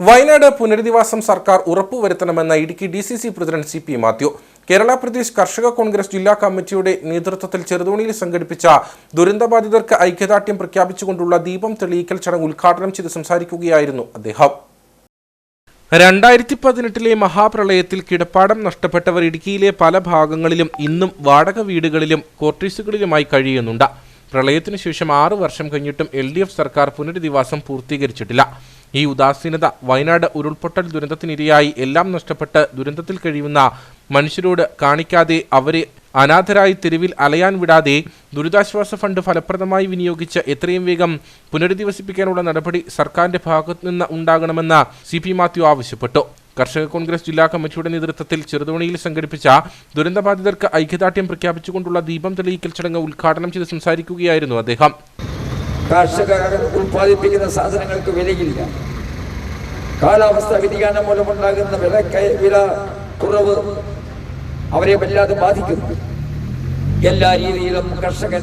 വയനാട് പുനരധിവാസം സർക്കാർ ഉറപ്പുവരുത്തണമെന്ന Idukki D C C president C P Mathew. Kerala Pradesh Karshaka Congress ജില്ലാ കമ്മിറ്റിയുടെ നേതൃത്വത്തിൽ ചെറുതോണിയിൽ സംഘടിപ്പിച്ച ദുരന്തബാധിതർക്ക് ഐക്യദാർഢ്യം പ്രഖ്യാപിച്ചുകൊണ്ടുള്ള ദീപം തെളിയിക്കൽ ചടങ്ങ് ഉദ്ഘാടനം ചെയ്ത് സംസാരിക്കുകയായിരുന്നു അദ്ദേഹം. രണ്ടായിരത്തി പതിനെട്ടിലെ മഹാപ്രളയത്തിൽ കിടപ്പാടം നഷ്ടപ്പെട്ടവർ ഇടുക്കിയിലെ പല ഭാഗങ്ങളിലും ഇന്നും വാടക വീടുകളിലും ക്വാർട്ടേഴ്സുകളിലുമായി കഴിയുന്നുണ്ട്. പ്രളയത്തിനു ശേഷം ആറ് വർഷം കഴിഞ്ഞിട്ടും എൽ ഡി എഫ് സർക്കാർ പുനരധിവാസം പൂർത്തീകരിച്ചിട്ടില്ല. ഈ ഉദാസീനത വയനാട് ഉരുൾപൊട്ടൽ ദുരന്തത്തിനിരയായി എല്ലാം നഷ്ടപ്പെട്ട് ദുരന്തത്തിൽ കഴിയുന്ന മനുഷ്യരോട് കാണിക്കാതെ അവരെ അനാഥരായി തെരുവിൽ അലയാൻ വിടാതെ ദുരിതാശ്വാസ ഫണ്ട് ഫലപ്രദമായി വിനിയോഗിച്ച് എത്രയും വേഗം പുനരധിവസിപ്പിക്കാനുള്ള നടപടി സർക്കാരിന്റെ ഭാഗത്തു നിന്ന് ഉണ്ടാകണമെന്ന് സി പി മാത്യു ആവശ്യപ്പെട്ടു. കർഷക കോൺഗ്രസ് ജില്ലാ കമ്മിറ്റിയുടെ നേതൃത്വത്തിൽ ചെറുതോണിയിൽ സംഘടിപ്പിച്ച ദുരന്തബാധിതർക്ക് ഐക്യദാർഢ്യം പ്രഖ്യാപിച്ചുകൊണ്ടുള്ള ദീപം തെളിയിക്കൽ ചടങ്ങ് ഉദ്ഘാടനം ചെയ്ത് സംസാരിക്കുകയായിരുന്നു അദ്ദേഹം. കർഷകർ ഉൽപ്പാദിപ്പിക്കുന്ന സാധനങ്ങൾക്ക് വിലയില്ല. കാലാവസ്ഥ വ്യതിയാനം മൂലമുണ്ടാകുന്ന വില വില കുറവ് അവരെ വല്ലാതെ ബാധിക്കുന്നു. എല്ലാ രീതിയിലും കർഷകൻ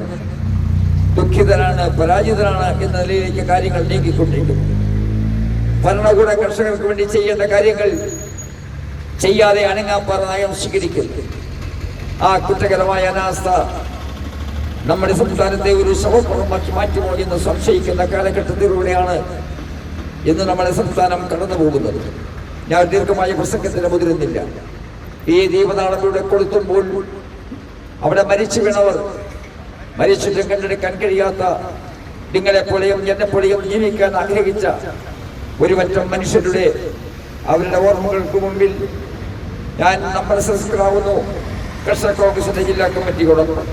ദുഃഖിതനാണ് പരാജിതനാണ് എന്ന നിലയിലേക്ക് കാര്യങ്ങൾ നീങ്ങിക്കൊണ്ടിരിക്കുന്നു. ഭരണകൂട കർഷകർക്ക് വേണ്ടി ചെയ്യേണ്ട കാര്യങ്ങൾ ചെയ്യാതെ അനങ്ങാപ്പാറ നയം സ്വീകരിക്കും ആ കുറ്റകരമായ അനാസ്ഥ നമ്മുടെ സംസ്ഥാനത്തെ ഒരു ശവപ്പുറമാക്കി മാറ്റുമോ എന്ന് സംശയിക്കുന്ന കാലഘട്ടത്തിലൂടെയാണ് ഇന്ന് നമ്മുടെ സംസ്ഥാനം കടന്നു പോകുന്നത് ഞാൻ ദീർഘമായ പ്രസംഗത്തിന് മുതിരുന്നില്ല. ഈ ദീപനാളത്തിലൂടെ കൊളുത്തുമ്പോൾ അവിടെ മരിച്ചു വീണവർ മരിച്ചിട്ടും കണ്ടെടുക്കാൻ കഴിയാത്ത നിങ്ങളെപ്പോലെയും എന്നെപ്പോലെയും ജീവിക്കാൻ ആഗ്രഹിച്ച ഒരു പറ്റം മനുഷ്യരുടെ അവരുടെ ഓർമ്മകൾക്ക് മുമ്പിൽ ഞാൻ നമ്മുടെ സംസ്കൃതാവുന്നു കർഷക കോൺഗ്രസിന്റെ ജില്ലാ കമ്മിറ്റിയോടൊപ്പം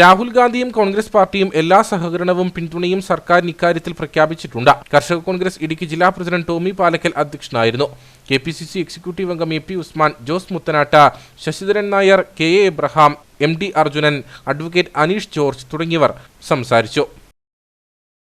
രാഹുൽ ഗാന്ധിയും കോൺഗ്രസ് പാർട്ടിയും എല്ലാ സഹകരണവും പിന്തുണയും സർക്കാരിന് ഇക്കാര്യത്തിൽ പ്രഖ്യാപിച്ചിട്ടുണ്ട്. കർഷക കോൺഗ്രസ് ഇടുക്കി ജില്ലാ പ്രസിഡന്റ് ടോമി പാലക്കൽ അധ്യക്ഷനായിരുന്നു. K P C C executive അംഗം A P Usman Jose Muthanatt Sasidharan Nair K A Abraham M D Arjunan advocate Aneesh George തുടങ്ങിയവർ സംസാരിച്ചു.